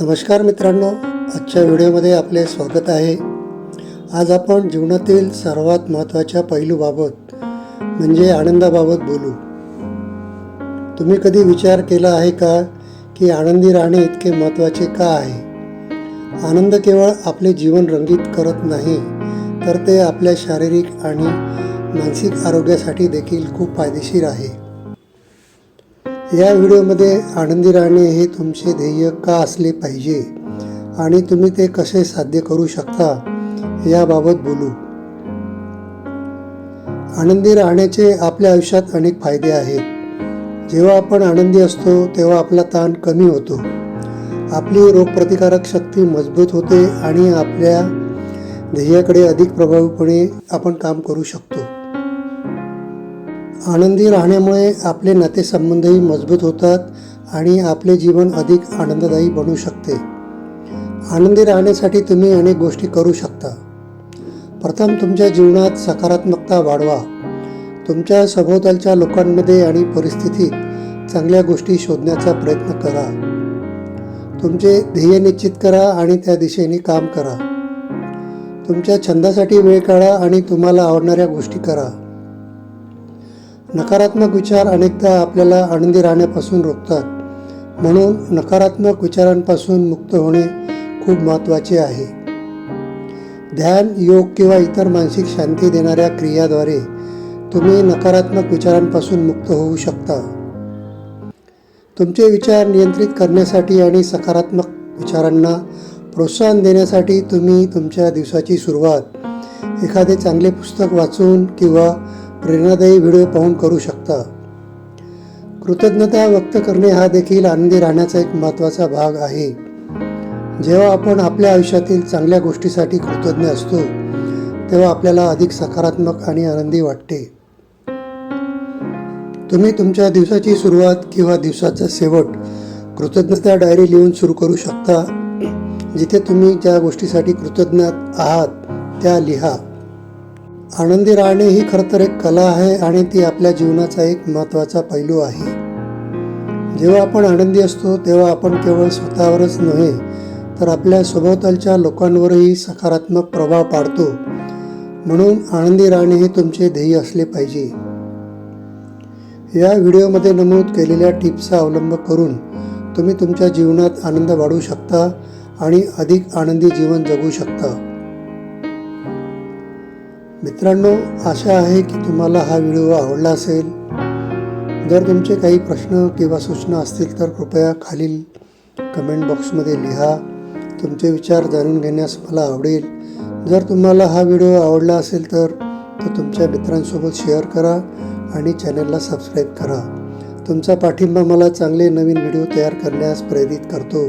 नमस्कार मित्रांनो आजच्या व्हिडिओमध्ये आपले स्वागत आहे. आज आपण जीवनातील सर्वात महत्त्वाच्या पैलूबाबत म्हणजे आनंदाबाबत बोलू. तुम्ही कधी विचार केला आहे का की आनंदी राहणे इतके महत्त्वाचे का आहे? आनंद केवळ आपले जीवन रंगीत करत नाही तर ते आपल्या शारीरिक आणि मानसिक आरोग्यासाठी देखील खूप फायदेशीर आहे. या व्हिडिओमध्ये आनंदी राहणे हे तुमचे ध्येय का असले पाहिजे? आणि तुम्ही ते कसे साध्य करू शकता? याबाबत बोलू. आनंदी राहण्याचे आपल्या आयुष्यात अनेक फायदे आहेत. जेव्हा आपण आनंदी असतो तेव्हा आपला ताण कमी होतो. आपली रोगप्रतिकारक शक्ती मजबूत होते आणि आपल्या ध्येयाकडे अधिक प्रभावीपणे आपण काम करू शकतो. आनंदी राहण्यामुळे आपले नातेसंबंधही मजबूत होतात आणि आपले जीवन अधिक आनंददायी बनू शकते. आनंदी राहण्यासाठी तुम्ही अनेक गोष्टी करू शकता. प्रथम तुमच्या जीवनात सकारात्मकता वाढवा. तुमच्या सभोवतालच्या लोकांमध्ये आणि परिस्थितीत चांगल्या गोष्टी शोधण्याचा प्रयत्न करा. तुमचे ध्येय निश्चित करा आणि त्या दिशेने काम करा. तुमच्या छंदासाठी वेळ काढा आणि तुम्हाला आवडणाऱ्या गोष्टी करा. नकारात्मक विचार अनेकदा आपल्याला आनंदी राहण्यापासून रोखतात. म्हणून नकारात्मक विचारांपासून मुक्त होणे खूप महत्त्वाचे आहे. ध्यान योग किंवा इतर मानसिक शांती देणाऱ्या क्रियाद्वारे तुम्ही नकारात्मक विचारांपासून मुक्त होऊ शकता. तुमचे विचार नियंत्रित करण्यासाठी आणि सकारात्मक विचारांना प्रोत्साहन देण्यासाठी तुम्ही तुमच्या दिवसाची सुरुवात एखादे चांगले पुस्तक वाचून किंवा प्रेरणादायी व्हिडिओ पाहून करू शकता. कृतज्ञता व्यक्त करणे हा देखील आनंदी राहण्याचा एक महत्त्वाचा भाग आहे. जेव्हा आपण आपल्या आयुष्यातील चांगल्या गोष्टीसाठी कृतज्ञ असतो तेव्हा आपल्याला अधिक सकारात्मक आणि आनंदी वाटते. तुम्ही तुमच्या दिवसाची सुरुवात किंवा दिवसाचा शेवट कृतज्ञता डायरी लिहून सुरू करू शकता. जिथे तुम्ही ज्या गोष्टीसाठी कृतज्ञ आहात त्या लिहा. आनंदी राहणे ही खरं तर एक कला आहे आणि ती आपल्या जीवनाचा एक महत्त्वाचा पैलू आहे. जेव्हा आपण आनंदी असतो तेव्हा आपण केवळ स्वतःवरच नव्हे तर आपल्या सभोवतालच्या लोकांवरही सकारात्मक प्रभाव पाडतो. म्हणून आनंदी राहणे हे तुमचे ध्येय असले पाहिजे. या व्हिडिओमध्ये नमूद केलेल्या टिप्सचा अवलंब करून तुम्ही तुमच्या जीवनात आनंद वाढवू शकता आणि अधिक आनंदी जीवन जगू शकता. मित्रांनो आशा आहे की तुम्हाला हा व्हिडिओ आवडला असेल. जर तुमचे काही प्रश्न किंवा सूचना असतील तर कृपया खालील कमेंट बॉक्समध्ये लिहा. तुमचे विचार जाणून घेण्यास मला आवडेल. जर तुम्हाला हा व्हिडिओ आवडला असेल तर तो तुमच्या मित्रांसोबत शेअर करा आणि चॅनलला सबस्क्राईब करा. तुमचा पाठिंबा मला चांगले नवीन व्हिडिओ तयार करण्यास प्रेरित करतो.